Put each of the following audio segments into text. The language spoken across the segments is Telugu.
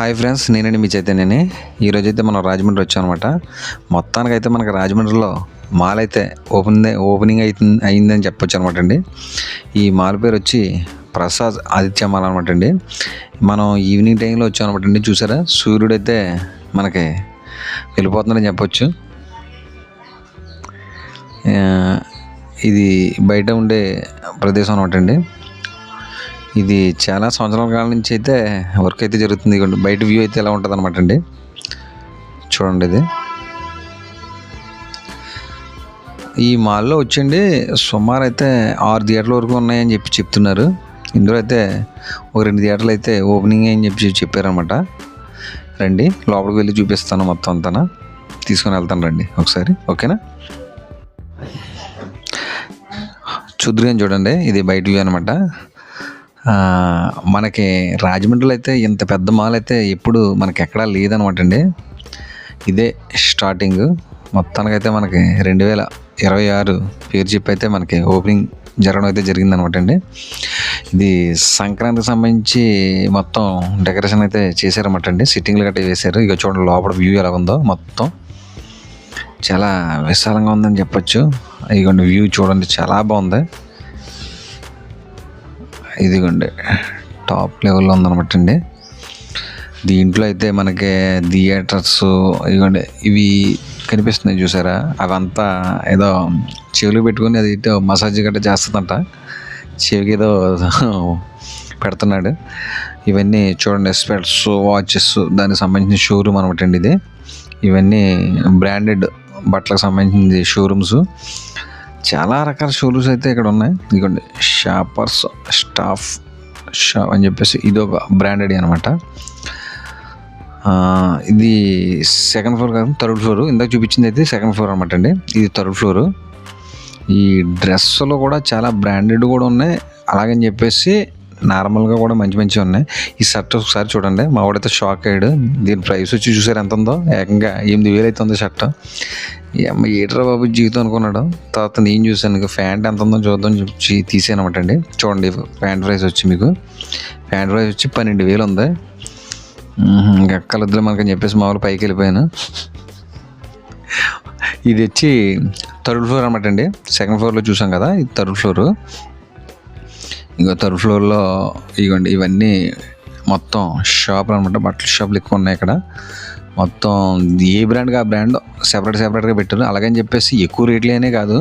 హాయ్ ఫ్రెండ్స్ నేనండి మీ చైతన్యని. ఈరోజు అయితే మనం రాజమండ్రి వచ్చాం అనమాట మొత్తానికి అయితే మనకి రాజమండ్రిలో మాల్ అయితే ఓపెన్ ఓపెనింగ్ అవుతుంది అయిందని చెప్పొచ్చు అనమాట అండి. ఈ మాల్ పేరు వచ్చి ప్రసాద్ ఆదిత్య మాల్ అనమాట అండి. మనం ఈవినింగ్ టైంలో వచ్చాం అనమాట అండి చూసారా? సూర్యుడు అయితే మనకి వెళ్ళిపోతుందని చెప్పొచ్చు. ఇది బయట ఉండే ప్రదేశం అనమాట అండి. ఇది చాలా సంవత్సరాల కాలం నుంచి అయితే వర్క్ అయితే జరుగుతుంది. బయట వ్యూ అయితే ఎలా ఉంటుంది అనమాట అండి. చూడండి ఇది. ఈ మాల్లో వచ్చండి సుమారు అయితే ఆరు థియేటర్ల వరకు ఉన్నాయని చెప్పి చెప్తున్నారు. ఇందులో అయితే ఒక రెండు థియేటర్లు అయితే ఓపెనింగ్ అని చెప్పి చెప్పారనమాట రండి లోపలికి వెళ్ళి చూపిస్తాను మొత్తం అంతా తీసుకొని వెళ్తాను రండి ఒకసారి ఓకేనా? చూద్దురుగా చూడండి ఇది బయట వ్యూ అనమాట మనకి రాజమండ్రిలో అయితే ఇంత పెద్ద మాల్ అయితే ఎప్పుడు మనకి ఎక్కడా లేదనమాట అండి ఇదే స్టార్టింగ్. మొత్తానికైతే మనకి రెండు వేల ఇరవై ఆరు పేరు చెప్పి అయితే మనకి ఓపెనింగ్ జరగడం అయితే జరిగిందనమాట అండి ఇది సంక్రాంతికి సంబంధించి మొత్తం డెకరేషన్ అయితే చేశారన్నమాట అండి సిట్టింగ్లు గట్రా వేశారు. ఇక చూడండి లోపల వ్యూ ఎలా ఉందో మొత్తం. చాలా విశాలంగా ఉందని చెప్పొచ్చు. ఇక వ్యూ చూడండి చాలా బాగుంది. ఇదిగోండి టాప్ లెవెల్లో ఉందన్నమాట అండి. దీంట్లో అయితే మనకి థియేటర్స్ ఇదిగోండి ఇవి కనిపిస్తున్నాయి చూసారా? అవంతా ఏదో చెవులు పెట్టుకొని అది మసాజ్ గట్రా చేస్తుందంట. చెవికి ఏదో పెడుతున్నాడు. ఇవన్నీ చూడండి స్పెట్స్ వాచెస్ దానికి సంబంధించిన షోరూమ్ అనమాట అండి ఇది. ఇవన్నీ బ్రాండెడ్ బట్టలకు సంబంధించిన షోరూమ్స్ చాలా రకాల షోరూమ్స్ అయితే ఇక్కడ ఉన్నాయి. ఇదిగోండి షాపర్స్ స్టాఫ్ షాప్ అని చెప్పేసి ఇది ఒక బ్రాండెడ్ అనమాట ఇది సెకండ్ ఫ్లోర్ కాదు థర్డ్ ఫ్లోర్. ఇందాక చూపించింది అయితే సెకండ్ ఫ్లోర్ అనమాట అండి. ఇది థర్డ్ ఫ్లోర్. ఈ డ్రెస్సులు కూడా చాలా బ్రాండెడ్ కూడా ఉన్నాయి. అలాగని చెప్పేసి నార్మల్గా కూడా మంచి మంచిగా ఉన్నాయి. ఈ షర్ట్ ఒకసారి చూడండి. మా వాడైతే షాక్ అయ్యాడు. దీని ప్రైస్ వచ్చి చూసారు ఎంత ఉందో ఏకంగా ఎనిమిది వేలు అయితే ఉంది షర్ట్. అమ్మ ఏట్రా బాబు జీవితం అనుకున్నాడు. తర్వాత నేను చూసాను ఇంకా ప్యాంట్ ఎంత ఉందో చూద్దాం చూసి తీసానమాట అండి. చూడండి ప్యాంట్ ప్రైస్ వచ్చి మీకు. ప్యాంట్ ప్రైస్ వచ్చి పన్నెండు వేలు ఉంది. మ్మ్, ఇంకా మనకని చెప్పేసి మామూలు పైకి వెళ్ళిపోయాను. ఇది వచ్చి థర్డ్ ఫ్లోర్ అనమాట అండి. సెకండ్ ఫ్లోర్లో చూసాం కదా ఇది థర్డ్ ఫ్లోర్. ఇంకా థర్డ్ ఫ్లోర్లో ఇవ్వండి ఇవన్నీ మొత్తం షాపులు అనమాట బట్టల షాపులు ఎక్కువ ఉన్నాయి ఇక్కడ. మొత్తం ఏ బ్రాండ్గా ఆ బ్రాండ్ సెపరేట్ సెపరేట్గా పెట్టారు. అలాగని చెప్పేసి ఎక్కువ రేట్లేనే కాదు.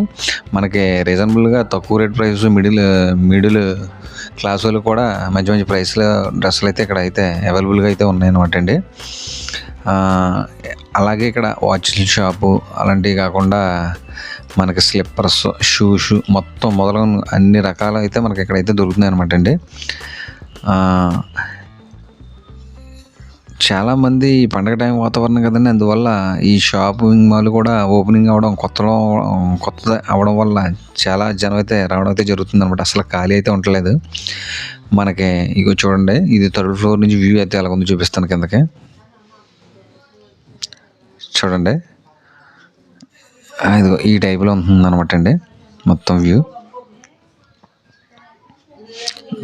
మనకి రీజనబుల్గా తక్కువ rate price middle middle class వాళ్ళు కూడా మంచి మంచి ప్రైస్లో డ్రెస్సులు అయితే ఇక్కడ అయితే అవైలబుల్గా అయితే ఉన్నాయన్నమాట అండి. అలాగే ఇక్కడ వాచ్ షాపు అలాంటివి కాకుండా మనకి స్లిప్పర్స్ షూస్ మొత్తం మొదలగు అన్ని రకాలు అయితే మనకి ఇక్కడైతే దొరుకుతున్నాయి అనమాట అండి. చాలామంది ఈ పండగ టైం వాతావరణం కదండి అందువల్ల ఈ షాపింగ్ మాల్ కూడా ఓపెనింగ్ అవ్వడం కొత్తలో కొత్త అవ్వడం వల్ల చాలా జనం అయితే రావడం అయితే జరుగుతుంది అనమాట అసలు ఖాళీ అయితే ఉండలేదు మనకి ఇగో చూడండి ఇది థర్డ్ ఫ్లోర్ నుంచి వ్యూ అయితే ఎలా ఉందో చూపిస్తాను కిందకి. చూడండి. ఇదిగో ఈ టైప్లో ఉంటుంది అనమాట అండి. మొత్తం వ్యూ.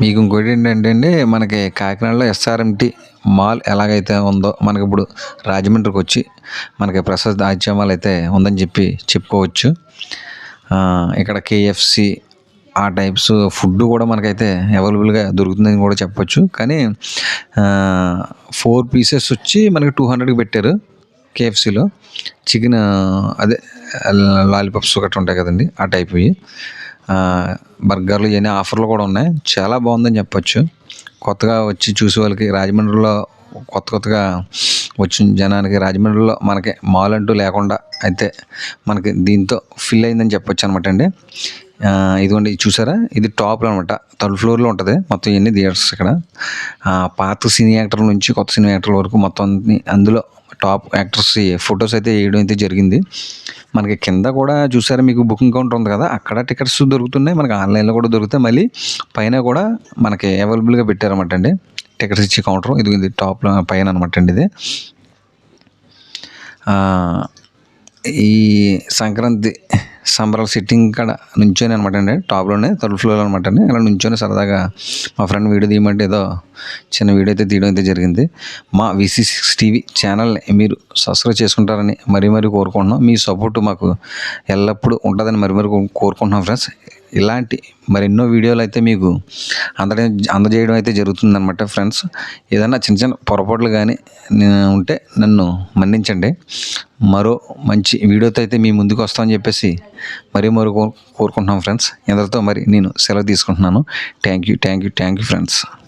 మీకు ఇంకోటి ఏంటంటే అండి మనకి కాకినాడలో ఎస్ఆర్ఎంటీ మాల్ ఎలాగైతే ఉందో మనకి ఇప్పుడు రాజమండ్రికి వచ్చి మనకి ప్రసాద్ ఆజ్య మాల్ అయితే ఉందని చెప్పి చెప్పుకోవచ్చు. ఇక్కడ కేఎఫ్సి ఆ టైప్స్ ఫుడ్ కూడా మనకైతే అవైలబుల్గా దొరుకుతుందని కూడా చెప్పొచ్చు. కానీ ఫోర్ పీసెస్ వచ్చి మనకి టూ హండ్రెడ్కి పెట్టారు. కేఎఫ్సీలో చికెన్ అదే లాలీపాప్స్ ఒకటి ఉంటాయి కదండి ఆ టైప్ బర్గర్లు ఇవన్నీ ఆఫర్లు కూడా ఉన్నాయి. చాలా బాగుందని చెప్పొచ్చు. కొత్తగా వచ్చి చూసే వాళ్ళకి రాజమండ్రిలో కొత్త కొత్తగా వచ్చిన జనానికి రాజమండ్రిలో మనకి మాల్ అంటూ లేకుండా అయితే మనకి దీంతో ఫిల్ అయిందని చెప్పొచ్చు అనమాట అండి. ఇదిగోండి ఇది చూసారా? ఇది టాప్లో అనమాట థర్డ్ ఫ్లోర్లో ఉంటుంది. మొత్తం ఇవన్నీ థియేటర్స్ ఇక్కడ. పాత సినీ యాక్టర్ నుంచి కొత్త సినీ యాక్టర్ల వరకు మొత్తం అందులో టాప్ యాక్టర్స్ ఫొటోస్ అయితే వేయడం అయితే జరిగింది. మనకి కింద కూడా చూసారా మీకు బుకింగ్ కౌంటర్ ఉంది కదా? అక్కడ టికెట్స్ దొరుకుతున్నాయి. మనకి ఆన్లైన్లో కూడా దొరుకుతాయి. మళ్ళీ పైన కూడా మనకి అవైలబుల్గా పెట్టారన్నమాట అండి. టికెట్స్ ఇచ్చే కౌంటర్. ఇది ఇది టాప్లో పైన అనమాట అండి ఇది. ఈ సంక్రాంతి సంబరాల సిట్టింగ్ కాడ నుంచొని అనమాట అండి. టాప్లోనే థర్డ్ ఫ్లోర్ అనమాట అండి. అలా నుంచొని సరదాగా మా ఫ్రెండ్ వీడియో తీయమంటే ఏదో చిన్న వీడియో అయితే తీయడం అయితే జరిగింది. మా విసి సిక్స్ టీవీ ఛానల్ని మీరు సబ్స్క్రైబ్ చేసుకుంటారని మరీ మరీ కోరుకుంటున్నాం. మీ సపోర్ట్ మాకు ఎల్లప్పుడూ ఉంటుందని మరి మరి కోరుకుంటున్నాం ఫ్రెండ్స్ ఇలాంటి మరెన్నో వీడియోలు అయితే మీకు అందడం అందజేయడం అయితే జరుగుతుందన్నమాట ఫ్రెండ్స్ ఏదైనా చిన్న చిన్న పొరపాట్లు కానీ ఉంటే నన్ను మన్నించండి. మరో మంచి వీడియోతో అయితే మీ ముందుకు వస్తామని చెప్పేసి మరీ మరో కోరుకుంటున్నాం ఫ్రెండ్స్ ఇంతటితో మరి నేను సెలవు తీసుకుంటున్నాను. Thank you thank you thank you friends